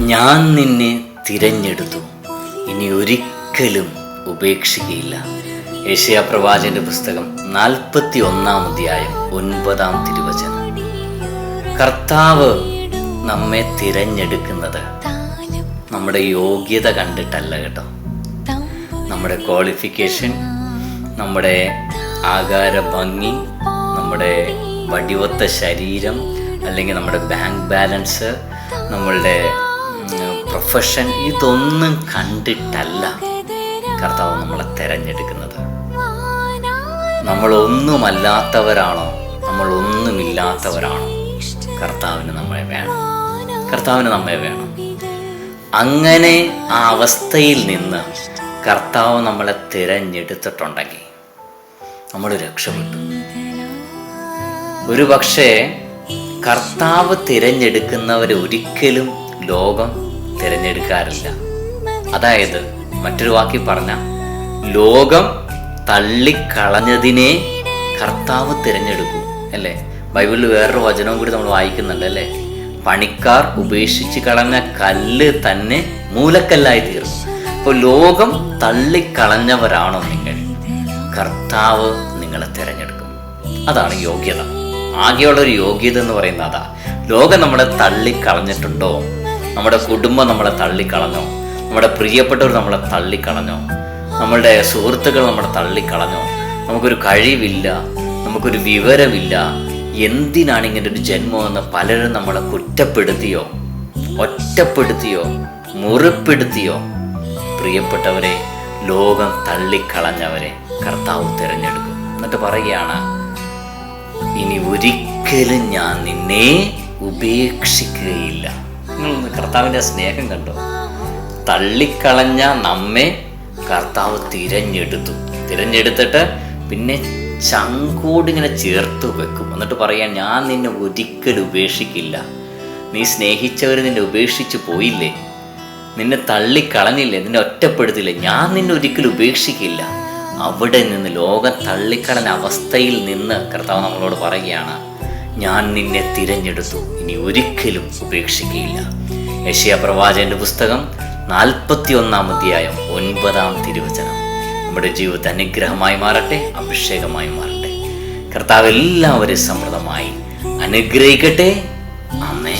ഞാൻ നിന്നെ തിരഞ്ഞെടുത്തു. ഇനി ഒരിക്കലും ഉപേക്ഷിക്കുകയില്ല ഏഷ്യ പ്രവാചന്റെ പുസ്തകം നാൽപ്പത്തി ഒന്നാം അധ്യായം ഒൻപതാം തിരുവചനം. കർത്താവ് നമ്മെ തിരഞ്ഞെടുക്കുന്നത് നമ്മുടെ യോഗ്യത കണ്ടിട്ടല്ല കേട്ടോ. നമ്മുടെ ക്വാളിഫിക്കേഷൻ നമ്മുടെ ആകാര ഭംഗി നമ്മുടെ വടിവത്ത ശരീരം അല്ലെങ്കിൽ നമ്മുടെ ബാങ്ക് ബാലൻസ് നമ്മളുടെ പ്രൊഫഷൻ ഇതൊന്നും കണ്ടിട്ടല്ല. കർത്താവ് നമ്മളെ തിരഞ്ഞെടുക്കുന്നത്. നമ്മളൊന്നുമല്ലാത്തവരാണോ? നമ്മളൊന്നുമില്ലാത്തവരാണോ? കർത്താവിന് നമ്മളെ വേണം. കർത്താവിന് നമ്മെ വേണം. അങ്ങനെ ആ അവസ്ഥയിൽ നിന്ന് കർത്താവ് നമ്മളെ തിരഞ്ഞെടുത്തിട്ടുണ്ടെങ്കിൽ നമ്മൾ രക്ഷപ്പെട്ടു. ഒരു പക്ഷേ കർത്താവ് തിരഞ്ഞെടുക്കുന്നവരെ ഒരിക്കലും ലോകം തിരഞ്ഞെടുക്കാറില്ല. അതായത് മറ്റൊരു വാക്കി പറഞ്ഞ ലോകം തള്ളിക്കളഞ്ഞതിനെ കർത്താവ് തിരഞ്ഞെടുക്കും അല്ലേ? ബൈബിളിൽ വേറൊരു വചനവും കൂടി നമ്മൾ വായിക്കുന്നുണ്ട് അല്ലേ? പണിക്കാർ ഉപേക്ഷിച്ച് കളഞ്ഞ കല്ല് തന്നെ മൂലക്കല്ലായി തീർന്നു. അപ്പോൾ ലോകം തള്ളിക്കളഞ്ഞവരാണോ നിങ്ങൾ? കർത്താവ് നിങ്ങളെ തിരഞ്ഞെടുക്കും. അതാണ് യോഗ്യത. ആകെയുള്ള ഒരു യോഗ്യത എന്ന് പറയുന്നത് അതാ. ലോകം നമ്മളെ തള്ളിക്കളഞ്ഞിട്ടുണ്ടോ? നമ്മുടെ കുടുംബം നമ്മളെ തള്ളിക്കളഞ്ഞോ. നമ്മുടെ പ്രിയപ്പെട്ടവർ നമ്മളെ തള്ളിക്കളഞ്ഞോ. നമ്മളുടെ സുഹൃത്തുക്കൾ നമ്മളെ തള്ളിക്കളഞ്ഞോ. നമുക്കൊരു കഴിവില്ല നമുക്കൊരു വിവരമില്ല. എന്തിനാണ് ഇങ്ങനെ ഒരു ജന്മം എന്ന് പലരും നമ്മളെ കുറ്റപ്പെടുത്തിയോ ഒറ്റപ്പെടുത്തിയോ മുറിപ്പെടുത്തിയോ? പ്രിയപ്പെട്ടവരെ ലോകം തള്ളിക്കളഞ്ഞവരെ കർത്താവ് തിരഞ്ഞെടുക്കും. എന്നിട്ട് പറയുകയാണ് ഇനി ഒരിക്കലും ഞാൻ നിന്നെ ഉപേക്ഷിക്കുകയില്ല. നിങ്ങളൊന്ന് കർത്താവിന്റെ സ്നേഹം കണ്ടോ. തള്ളിക്കളഞ്ഞ നമ്മെ കർത്താവ് തിരഞ്ഞെടുത്തു. തിരഞ്ഞെടുത്തിട്ട് പിന്നെ ചങ്കോടിങ്ങനെ ചേർത്ത് വെക്കും. എന്നിട്ട് പറയാൻ ഞാൻ നിന്നെ ഒരിക്കലും ഉപേക്ഷിക്കില്ല. നീ സ്നേഹിച്ചവർ നിന്നെ ഉപേക്ഷിച്ച് പോയില്ലേ? നിന്നെ തള്ളിക്കളഞ്ഞില്ലേ? നിന്നെ ഒറ്റപ്പെടുത്തില്ലേ? ഞാൻ നിന്നെ ഒരിക്കലും ഉപേക്ഷിക്കില്ല. അവിടെ നിന്ന് ലോകം തള്ളിക്കളഞ്ഞ അവസ്ഥയിൽ നിന്ന് കർത്താവ് നമ്മളോട് പറയുകയാണ് ഞാൻ നിന്നെ തിരഞ്ഞെടുത്തു. ഇനി ഒരിക്കലും ഉപേക്ഷിക്കുകയില്ല. യശയ പ്രവാചകന്റെ പുസ്തകം നാൽപ്പത്തി ഒന്നാം അധ്യായം ഒൻപതാം തിരുവചനം. നമ്മുടെ ജീവിതത്തെ അനുഗ്രഹമായി മാറട്ടെ അഭിഷേകമായി മാറട്ടെ. കർത്താവ് എല്ലാവരെയും സമൃദ്ധമായി അനുഗ്രഹിക്കട്ടെ. അമേ